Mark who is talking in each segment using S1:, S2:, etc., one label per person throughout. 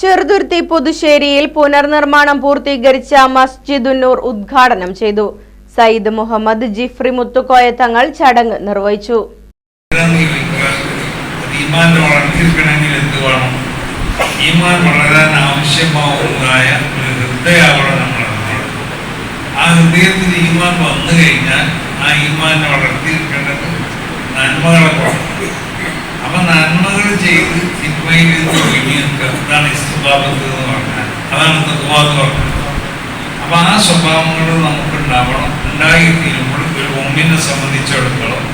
S1: Cheruthuruthy പുതുശ്ശേരിയിൽ പുനർനിർമ്മാണം പൂർത്തീകരിച്ച മസ്ജിദുന്നൂർ ഉദ്ഘാടനം ചെയ്തു. സയ്യിദ് മുഹമ്മദ് ജിഫ്രി മുത്തുക്കോയ തങ്ങൾ ചടങ്ങ് നിർവഹിച്ചു.
S2: ഈമാൻ വളരാൻ ആ ഹൃദയത്തിൽ ഈമാൻ വന്നു കഴിഞ്ഞാൽ ആ ഈമാനെ വളർത്തിയിരിക്കേണ്ടത് നന്മകളെ വേണം അപ്പൊ നന്മകൾ ചെയ്ത് തിന്മയിൽ നിന്ന് ഇസ്തുബാബത്ത് എന്ന് പറഞ്ഞാൽ അതാണ് തത്വ പറഞ്ഞത് അപ്പൊ ആ സ്വഭാവങ്ങൾ നമുക്ക് ഉണ്ടാവണം ഉണ്ടായി തീരുമ്പോൾ ഒരു ഒന്നിനെ സംബന്ധിച്ചിടത്തോളം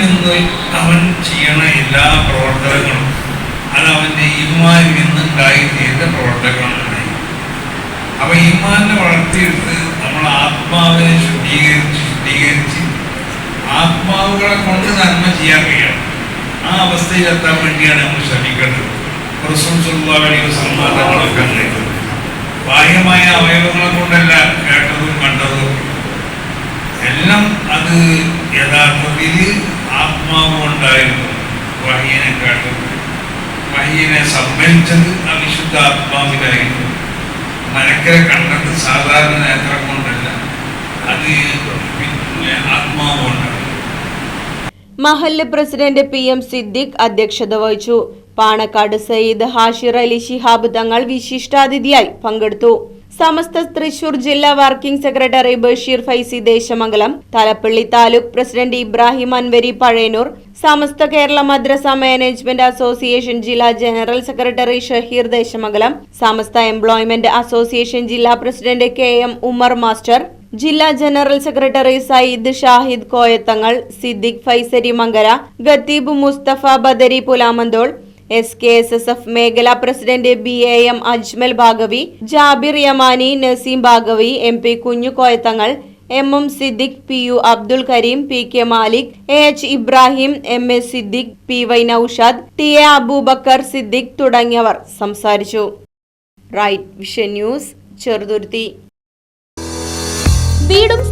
S2: നിന്ന് അവൻ ചെയ്യണ എല്ലാ പ്രവർത്തനങ്ങളും അത് അവന്റെ ഈമാനിൽ നിന്ന് ഉണ്ടായിത്തീരുന്ന പ്രവർത്തനങ്ങളാണ്. അപ്പൊ ഈമാനെ വളർത്തിയെടുത്ത് നമ്മൾ ആത്മാവിനെ ശുദ്ധീകരിച്ച് ശുദ്ധീകരിച്ച് ആത്മാവുകളെ കൊണ്ട് നന്മ ചെയ്യാൻ കഴിയണം. ആ അവസ്ഥയിൽ എത്താൻ വേണ്ടിയാണ് നമ്മൾ ശ്രമിക്കേണ്ടത്. ഉണ്ടായിരുന്നത്. ബാഹ്യമായ അവയവങ്ങളെ കൊണ്ടല്ല കേട്ടതും കണ്ടതും. എല്ലാം അത് യഥാർത്ഥത്തിൽ ആത്മാവ് കൊണ്ടായിരുന്നു വഹ്യനെ കേട്ടത്. വഹ്യനെ സമ്മതിച്ചത് ആ വിശുദ്ധ ആത്മാവിലായിരുന്നു. മരക്കരെ കണ്ടത് സാധാരണ നേത്രം കൊണ്ടല്ല. അത് ആത്മാവ് കൊണ്ടാണ്.
S1: മഹല്ല് പ്രസിഡന്റ് പി എം സിദ്ദിഖ് അധ്യക്ഷത വഹിച്ചു. പാണക്കാട് സയ്യിദ് ഹാഷിർ അലി ശിഹാബ് തങ്ങൾ വിശിഷ്ടാതിഥിയായി പങ്കെടുത്തു. സമസ്ത തൃശൂർ ജില്ലാ working secretary Basheer Faizy Desamangalam Thalappilly taluk president Ibrahim Anwari Pazhayannur Samastha Kerala Madrasa management association ജില്ലാ general secretary Shaheer Desamangalam Samastha employment association ജില്ലാ president K M Umar master ജില്ലാ general secretary Sayyid Shahid Koyathangal Siddique Faizari Mankara Khateeb Musthafa Badari Pulamanthol S K S S F മേഖലാ president B A M Ajmal Bhagavi Jabir Yamani Naseem Bhagavi M P Kunhu Koyathangal M M Siddique P U Abdul Kareem P K Malik A H Ibrahim M S Siddique P Y Noushad T A Abubakar Siddique തുടങ്ങിയവർ സംസാരിച്ചു. Right vision news Cheruthuruthy.